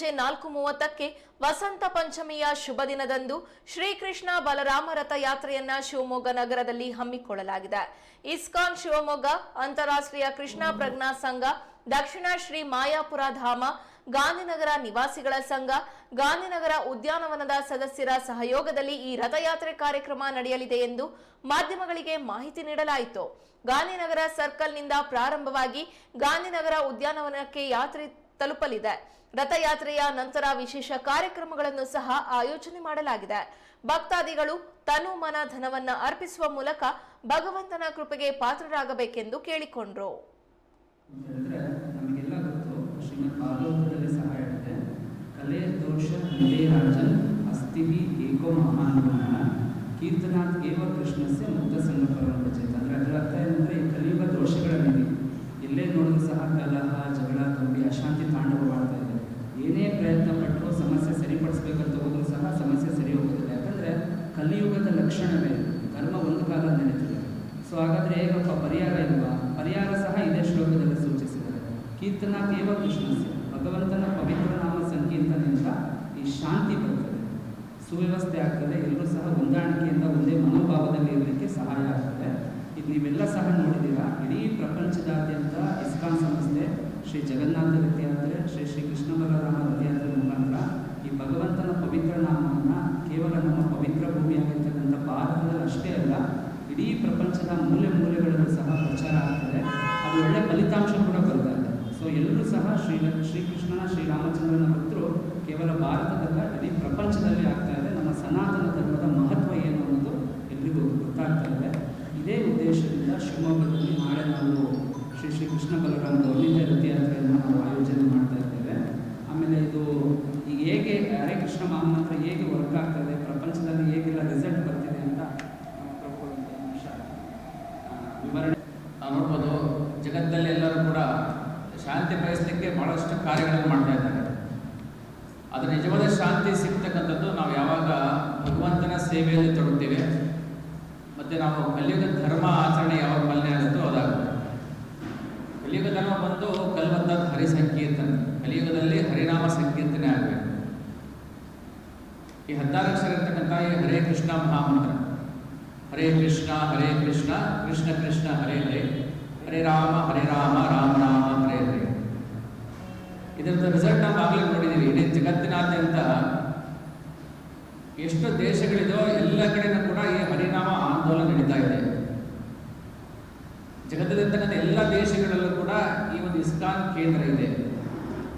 ಸಂಜೆ ನಾಲ್ಕು ಮೂವತ್ತಕ್ಕೆ ವಸಂತ ಪಂಚಮಿಯ ಶುಭ ದಿನದಂದು ಶ್ರೀಕೃಷ್ಣ ಬಲರಾಮ ರಥಯಾತ್ರೆಯನ್ನ ಶಿವಮೊಗ್ಗ ನಗರದಲ್ಲಿ ಹಮ್ಮಿಕೊಳ್ಳಲಾಗಿದೆ. ಇಸ್ಕಾನ್ ಶಿವಮೊಗ್ಗ ಅಂತಾರಾಷ್ಟ್ರೀಯ ಕೃಷ್ಣ ಪ್ರಜ್ಞಾ ಸಂಘ, ದಕ್ಷಿಣ ಶ್ರೀ ಮಾಯಾಪುರ ಧಾಮ, ಗಾಂಧಿನಗರ ನಿವಾಸಿಗಳ ಸಂಘ, ಗಾಂಧಿನಗರ ಉದ್ಯಾನವನದ ಸದಸ್ಯರ ಸಹಯೋಗದಲ್ಲಿ ಈ ರಥಯಾತ್ರೆ ಕಾರ್ಯಕ್ರಮ ನಡೆಯಲಿದೆ ಎಂದು ಮಾಧ್ಯಮಗಳಿಗೆ ಮಾಹಿತಿ ನೀಡಲಾಯಿತು. ಗಾಂಧಿನಗರ ಸರ್ಕಲ್ನಿಂದ ಪ್ರಾರಂಭವಾಗಿ ಗಾಂಧಿನಗರ ಉದ್ಯಾನವನಕ್ಕೆ ಯಾತ್ರೆ ತಲುಪಲಿದೆ. ರಥಯಾತ್ರೆಯ ನಂತರ ವಿಶೇಷ ಕಾರ್ಯಕ್ರಮಗಳನ್ನು ಸಹ ಆಯೋಜನೆ ಮಾಡಲಾಗಿದೆ. ಭಕ್ತಾದಿಗಳು ತನು ಮನ ಧನವನ್ನ ಅರ್ಪಿಸುವ ಮೂಲಕ ಭಗವಂತನ ಕೃಪೆಗೆ ಪಾತ್ರರಾಗಬೇಕೆಂದು ಕೇಳಿಕೊಂಡ್ರು. ಕೀರ್ತನಾಥ್, ಏವ ಕೃಷ್ಣಸ್ಯ, ಮುಕ್ತ ಸಂಗಪರ ಪರಮಪಚೇತ ಅಂದರೆ ಅದರ ಅರ್ಥ ಏನಂದರೆ ಕಲಿಯುವ ದೋಷಗಳ ದೋಷಗಳಲ್ಲಿ ಹೇಗಪ್ಪ ಪರಿಹಾರ ಇಲ್ವಾ ಪರಿಹಾರ ಸಹ ಇದೇ ಶ್ಲೋಕದಲ್ಲಿ ಸೂಚಿಸಿದ್ದಾರೆ. ಕೀರ್ತನ ಕೇವ ಕೃಷ್ಣಸ್ಯ. ಭಗವಂತನ ಪವಿತ್ರ ನಾಮ ಸಂಕೀರ್ತನೆಯಿಂದ ಈ ಶಾಂತಿ ಬರ್ತದೆ. ಸುವ್ಯವಸ್ಥೆ ಆಗ್ತದೆ, ಎಲ್ಲರೂ ಸಹ ಹೊಂದಾಣಿಕೆಯಿಂದ ಒಂದೇ ಮನೋಭಾವದಲ್ಲಿ ಇರಲಿಕ್ಕೆ ಸಹಾಯ ಆಗ್ತದೆ. ಇದು ನೀವೆಲ್ಲ ಸಹ ನೋಡಿದ್ದೀರಾ? ಇಡೀ ಪ್ರಪಂಚದಾದ್ಯಂತ ಇಸ್ಕಾನ್ ಸಂಸ್ಥೆ ಶ್ರೀ ಜಗನ್ನಾಥ ವಿದ್ಯಾರ್ಥಿ ಶ್ರೀ ಶ್ರೀ ಕೃಷ್ಣ ಬಲರಾಮ ರಥಯಾತ್ರೆ ಮುಖಾಂತರ ಈ ಭಗವಂತನ ಪವಿತ್ರ ನಾಮವನ್ನು ಕೇವಲ ನಮ್ಮ ಪವಿತ್ರ ಭೂಮಿಯಾಗಿರ್ತಕ್ಕಂಥ ಭಾರತದಲ್ಲಿ ಅಷ್ಟೇ ಅಲ್ಲ ಇಡೀ ಪ್ರಪಂಚದ ಮೂಲೆ ಮೂಲೆಗಳಲ್ಲೂ ಸಹ ಪ್ರಚಾರ ಆಗ್ತದೆ. ಅದು ಒಳ್ಳೆ ಫಲಿತಾಂಶ ಕೂಡ ಬರ್ತಾ ಇದೆ. ಸೊ ಎಲ್ಲರೂ ಸಹ ಶ್ರೀ ಶ್ರೀಕೃಷ್ಣನ ಶ್ರೀರಾಮಚಂದ್ರನ ಭಕ್ತರು ಕೇವಲ ಭಾರತದಲ್ಲ, ಇಡೀ ಪ್ರಪಂಚದಲ್ಲಿ ಆಗ್ತಾ ಇದೆ. ನಮ್ಮ ಸನಾತನ ಧರ್ಮದ ಮಹತ್ವ ಏನು ಅನ್ನೋದು ಎಲ್ರಿಗೂ ಗೊತ್ತಾಗ್ತಾ ಇದೆ. ಇದೇ ಉದ್ದೇಶದಿಂದ ಶಿವಮೊಗ್ಗದಲ್ಲಿ ನಾಳೆ ನಾವು ಶ್ರೀ ಶ್ರೀ ಕೃಷ್ಣ ಬಲರಾಮ ಅಂತ ರಥಯಾತ್ರೆಯನ್ನು ನಾವು ಆಯೋಜನೆ ಮಾಡ್ತಾ ಇದ್ದೇವೆ ಆಮೇಲೆ ಇದು ಈಗ ಹೇಗೆ ಹರೇ ಕೃಷ್ಣ ಮಹಾಮಂತ್ರ ಹೇಗೆ ವರ್ಕ್ ಆಗ್ತದೆ ಪ್ರಪಂಚದಲ್ಲಿ ಹೇಗೆಲ್ಲ ರಿಸಲ್ಟ್ ಬರ್ತಿದೆ ಅಂತ ನಮ್ಮ ಪ್ರಭುಗಳು ಒಂದು ನಿಮಿಷ ಆ, ವಿವರಣೆ ನಾವು ನೋಡ್ಬೋದು, ಜಗತ್ತಲ್ಲಿ ಎಲ್ಲರೂ ಕೂಡ ಶಾಂತಿ ಬಯಸಲಿಕ್ಕೆ ಬಹಳಷ್ಟು ಕಾರ್ಯಗಳನ್ನು ಮಾಡ್ತಾ ಇದ್ದಾರೆ. ಅದರ ನಿಜವಾದ ಶಾಂತಿ ಸಿಗ್ತಕ್ಕಂಥದ್ದು ನಾವು ಯಾವಾಗ ಭಗವಂತನ ಸೇವೆಯಲ್ಲಿ ತೊಡಗುತ್ತೇವೆ ಮತ್ತು ನಾವು ಕಲಿಯುಗ ಧರ್ಮ ಆಚರಣೆ ಯಾವಾಗ ಪಾಲನೆ ಆಗುತ್ತೋ ಅದಾಗುತ್ತೆ. ಕಲಿಯುಗ ಧರ್ಮ ಬಂದು ಕಲ್ವಂತ ಹರಿ ಸಂಕೀರ್ತನೆ ಕಲಿಯುಗದಲ್ಲಿ ಹರಿನಾಮ ಸಂಕೀರ್ತನೆ ಆಗಬೇಕು. ಈ ಹದಿನಾರು ಅಕ್ಷರ ಇರ್ತಕ್ಕಂಥ ಈ ಹರೇ ಕೃಷ್ಣ ಮಹಾಮಂತ್ರ ಹರೇ ಕೃಷ್ಣ ಹರೇ ಕೃಷ್ಣ ಕೃಷ್ಣ ಕೃಷ್ಣ, ಹರೇ ಹರೇ. ಹರೇ ರಾಮ ಹರೇ ರಾಮ ರಾಮ ರಾಮ, ಹರೇ ಹರೇ. ಇದರದ ರಿಸಲ್ಟ್ ನಾವು ಆಗಲೇ ನೋಡಿದ್ದೀವಿ ಇಡೀ ಜಗತ್ತಿನಾದ್ಯಂತ ಎಷ್ಟು ದೇಶಗಳಿದೋ ಎಲ್ಲ ಕಡೆನೂ ಕೂಡ ಈ ಹರಿನಾಮ ಆಂದೋಲನ ನಡೀತಾ ಇದೆ. ಜಗತ್ತಿನಂತ ಎಲ್ಲ ದೇಶಗಳಲ್ಲೂ ಕೂಡ ಈ ಒಂದು ಇಸ್ಕಾನ್ ಕೇಂದ್ರ ಇದೆ.